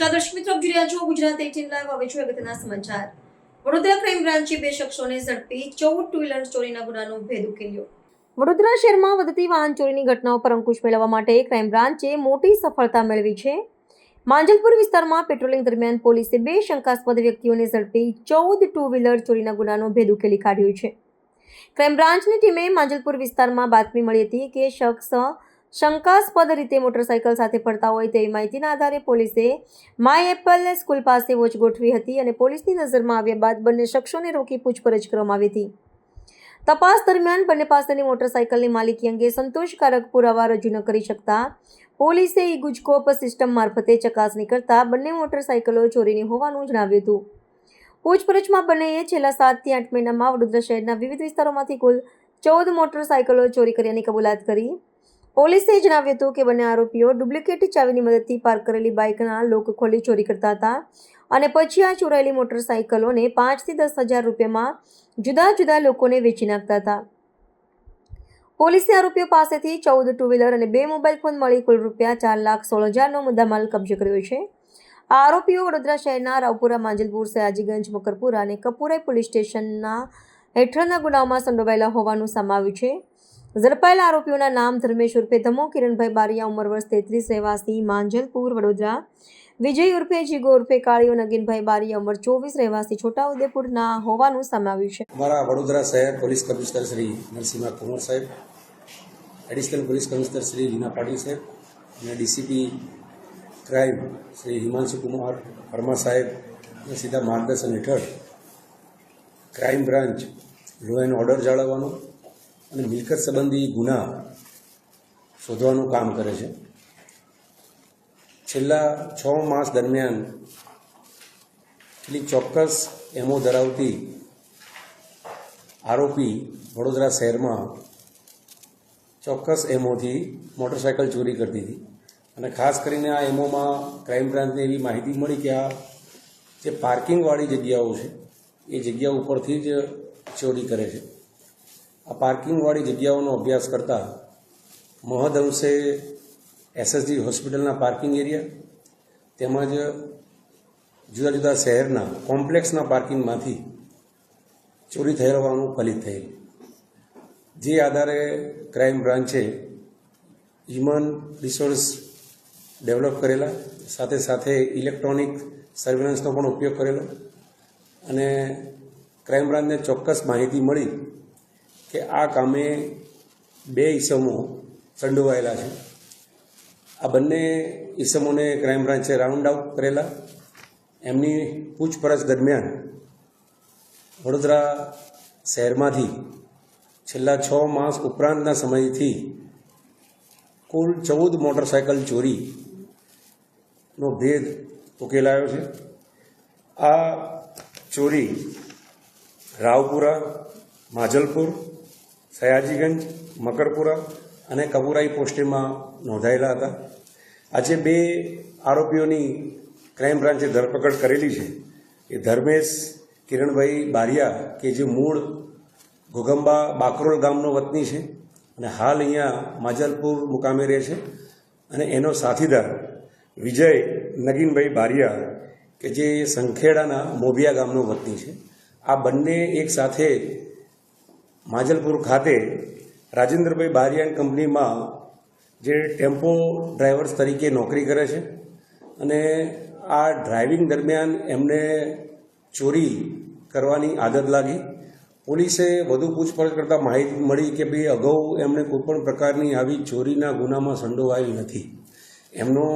નમસ્કાર દર્શક મિત્રો આપ જોઈ છો ગુજરાત એટીન લાઈવ હવે છું અગત્યના સમાચાર. વડોદરા ક્રાઇમ બ્રાન્ચે બે શખ્સોને ઝડપી ચૌદ ટુ વ્હીલર ચોરીના ગુનાનો ભેદ ઉકેલ્યો. વડોદરા શહેરમાં વધતી વાહન ચોરીની ઘટનાઓ પર અંકુશ મેળવવા માટે ક્રાઇમ બ્રાન્ચે મોટી સફળતા મેળવી છે. માંજલપુર વિસ્તારમાં પેટ્રોલિંગ દરમિયાન પોલીસે બે શંકાસ્પદ વ્યક્તિઓને ઝડપી ચૌદ ટુ વ્હીલર ચોરીના ગુનાનો ભેદ ઉકેલી કાઢ્યો છે. ક્રાઇમ બ્રાન્ચની ટીમે માંજલપુર વિસ્તારમાં બાતમી મળી હતી કે શખ્સ શંકાસ્પદ રીતે મોટરસાયકલ સાથે ફરતા હોય તેવી માહિતીના આધારે પોલીસે માય એપલ સ્કૂલ પાસે વોચ ગોઠવી હતી અને પોલીસની નજરમાં આવ્યા બાદ બંને શખ્સોને રોકી પૂછપરછ કરવામાં આવી હતી. તપાસ દરમિયાન બંને પાસેની મોટરસાયકલની માલિકી અંગે સંતોષકારક પુરાવા રજૂ ન કરી શકતા પોલીસે ઈ ગુજકોપ સિસ્ટમ મારફતે ચકાસણી કરતા બંને મોટરસાયકલો ચોરીની હોવાનું જણાવ્યું હતું. પૂછપરછમાં બંનેએ છેલ્લા સાતથી આઠ મહિનામાં વડોદરા શહેરના વિવિધ વિસ્તારોમાંથી કુલ ચૌદ મોટરસાયકલો ચોરી કર્યાની કબૂલાત કરી. પોલીસે જણાવ્યું હતું કે બંને આરોપીઓ ડુપ્લિકેટ ચાવીની મદદથી પાર્ક કરેલી બાઇકના લોક ખોલી ચોરી કરતા હતા અને પછી આ ચોરાયેલી મોટરસાયકલોને પાંચથી દસ હજાર રૂપિયામાં જુદા જુદા લોકોને વેચી નાખતા હતા. પોલીસે આરોપીઓ પાસેથી ચૌદ ટુ વ્હીલર અને બે મોબાઈલ ફોન મળી કુલ રૂપિયા ચાર લાખ સોળ હજારનો મુદ્દામાલ કબજે કર્યો છે. આ આરોપીઓ વડોદરા શહેરના રાવપુરા, માંજલપુર, સયાજીગંજ, મકરપુરા અને કપુરાઈ પોલીસ સ્ટેશનના હેઠળના ગુનાઓમાં સંડોવાયેલા હોવાનું સમાવ્યું છે. ઝડપાયેલા આરોપીઓના નામ ધર્મેશ ઉર્ફે ધમો, કિરણભાઈ બારિયા, ઉંમર વર્ષ તેત્રીસ, રહેવાસી માંજલપુર, વડોદરા. વિજય ઉર્ફે, જીગો ઉર્ફે, કાળીઓ, નગીનભાઈ બારિયા, ઉંમર ચોવીસ, રહેવાસી છોટાઉદેપુરના હોવાનું સમાવ્યું છે. અમારા વડોદરા શહેર police commissioner Shri Narsinh Kunwar saheb, additional police commissioner Shri Reena Patil saheb અને ડીસીપી ક્રાઇમ શ્રી હિમાંશુ કુમાર વર્મા સાહેબ સીધા માર્ગદર્શન હેઠળ crime branch law and order જાળવવાનો અને મિલકત સંબંધી ગુના શોધવાનું કામ કરે છે. છેલ્લા છ માસ દરમિયાન કેટલીક ચોક્કસ એમો ધરાવતી આરોપી વડોદરા શહેરમાં ચોક્કસ એમોથી મોટરસાયકલ ચોરી કરતી હતી. અને ખાસ કરીને આ એમોમાં ક્રાઇમ બ્રાન્ચને એવી માહિતી મળી કે આ જે પાર્કિંગવાળી જગ્યાઓ છે, એ જગ્યા ઉપરથી જ ચોરી કરે છે. આ પાર્કિંગવાળી જગ્યાઓનો અભ્યાસ કરતાં મહદઅંશે એસએસજી હોસ્પિટલના પાર્કિંગ એરિયા, તેમજ જુદા જુદા શહેરના કોમ્પ્લેક્સના પાર્કિંગમાંથી ચોરી થયેલવાનું ફલિત થયેલ. જે આધારે ક્રાઇમ બ્રાન્ચે હ્યુમન રિસોર્સ ડેવલપ કરેલા, સાથે સાથે ઇલેક્ટ્રોનિક સર્વેલન્સનો પણ ઉપયોગ કરેલો અને ક્રાઇમ બ્રાન્ચને ચોક્કસ માહિતી મળી કે આ કામે બે ઈસમો સંડોવાયેલા છે. આ બંને ઈસમોને ક્રાઇમ બ્રાન્ચે રાઉન્ડ આઉટ કરેલા. એમની પૂછપરછ દરમિયાન વડોદરા શહેરમાંથી છેલ્લા છ માસ ઉપરાંતના સમયથી કુલ ચૌદ મોટરસાયકલ ચોરીનો ભેદ ઉકેલાયો છે. આ ચોરી રાવપુરા, માજલપુર સયાજીગંજ, મકરપુરા અને કબુરાઈ પોસ્ટેમાં નોંધાયેલા હતા. આજે બે આરોપીઓની ક્રાઇમ બ્રાન્ચે ધરપકડ કરેલી છે. એ ધર્મેશ, કિરણભાઈ બારિયા કે જે મૂળ ઘોગંબા બાકરોલ ગામનો વતની છે અને હાલ અહીંયા માજલપુર મુકામે રહે છે. અને એનો સાથીદાર વિજય નગીનભાઈ બારિયા કે જે સંખેડાના મોભિયા ગામનો વતની છે. આ બંને એક સાથે માજલપુર ખાતે રાજેન્દ્રભાઈ બારિયાન કંપનીમાં જે ટેમ્પો ડ્રાઈવર્સ તરીકે નોકરી કરે છે અને આ ડ્રાઇવિંગ દરમિયાન એમને ચોરી કરવાની આદત લાગી. પોલીસે વધુ પૂછપરછ કરતાં માહિતી મળી કે ભાઈ અગાઉ એમણે કોઈપણ પ્રકારની આવી ચોરીના ગુનામાં સંડોવાયેલ નથી. એમનો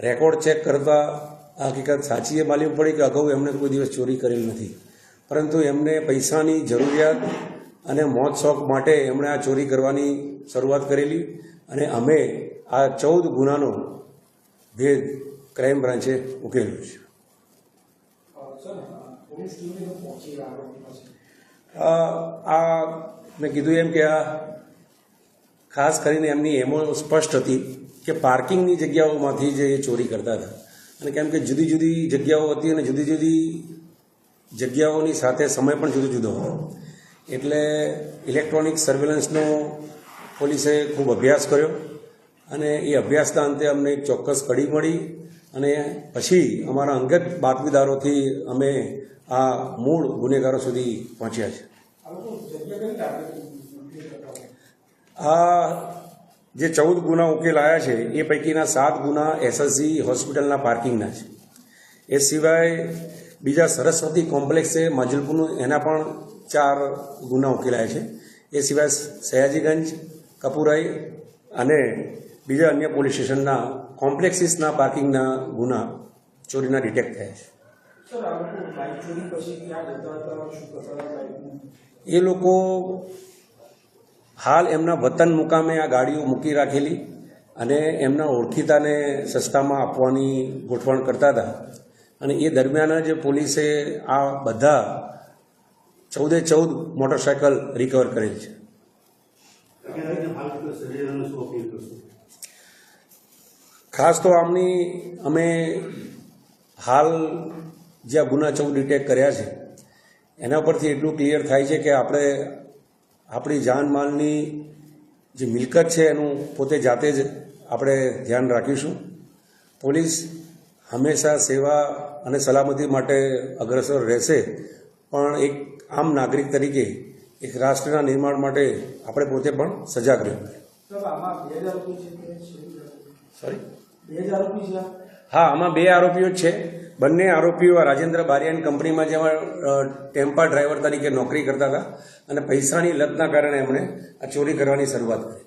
રેકોર્ડ ચેક કરતાં હકીકત સાચી એ માલુમ પડી કે અગાઉ એમણે કોઈ દિવસ ચોરી કરેલ નથી. પરંતુ એમને પૈસાની જરૂરિયાત અને મોજ શોખ માટે એમણે આ ચોરી કરવાની શરૂઆત કરેલી અને અમે આ ચૌદ ગુનાનો ભેદ ક્રાઇમ બ્રાન્ચે ઉકેલ્યો છે. આ આ મેં કીધું એમ કે આ ખાસ કરીને એમની એમો સ્પષ્ટ હતી કે પાર્કિંગની જગ્યાઓમાંથી જે એ ચોરી કરતા હતા. અને કેમ કે જુદી જુદી જગ્યાઓ હતી અને જુદી જુદી જગ્યાઓની સાથે સમય પણ જુદો જુદો હતો એટલે ઇલેક્ટ્રોનિક સર્વેલન્સનો પોલીસે ખૂબ અભ્યાસ કર્યો અને એ અભ્યાસના અંતે અમને એક ચોક્કસ કડી મળી અને પછી અમારા અંગત બાતમીદારોથી અમે આ મૂળ ગુનેગારો સુધી પહોંચ્યા છે. આ જે ચૌદ ગુના ઉકેલાયા છે, એ પૈકીના સાત ગુના એસએસજી હોસ્પિટલના પાર્કિંગના છે. એ સિવાય બીજા સરસ્વતી કોમ્પ્લેક્સ માજલપુરનું. એના પણ ચાર ગુના ઉકેલાયા છે. એ સિવાય સયાજીગંજ કપુરાઈ અને બીજા અન્ય પોલીસ સ્ટેશનના કોમ્પ્લેક્સીસના પાર્કિંગના ગુના ચોરીના ડિટેક્ટ થયા છે. એ લોકો હાલ એમના વતન મુકામે આ ગાડીઓ મૂકી રાખેલી અને એમના ઓળખીતાને સસ્તામાં આપવાની ગોઠવણ કરતા હતા. અને એ દરમિયાન જ પોલીસે આ બધા ચૌદે ચૌદ મોટરસાયકલ રિકવર કરેલ છે. ખાસ તો આમની અમે હાલ જે આ ગુના ચૌદ ડિટેક કર્યા છે, એના પરથી એટલું ક્લિયર થાય છે કે આપણે આપણી જાનમાલની જે મિલકત છે એનું પોતે જાતે જ આપણે ધ્યાન રાખીશું. પોલીસ હંમેશા સેવા અને સલામતી માટે અગ્રસર રહેશે. પણ એક આમ નાગરિક તરીકે એક રાષ્ટ્રના નિર્માણ માટે આપણે પોતે પણ સજાગ રહેવું સર હા આમાં બે આરોપીઓ જ છે. બંને આરોપીઓ રાજેન્દ્ર બારિયાન કંપનીમાં જેમાં ટેમ્પા ડ્રાઈવર તરીકે નોકરી કરતા હતા. અને પૈસાની લતના કારણે એમણે આ ચોરી કરવાની શરૂઆત કરી.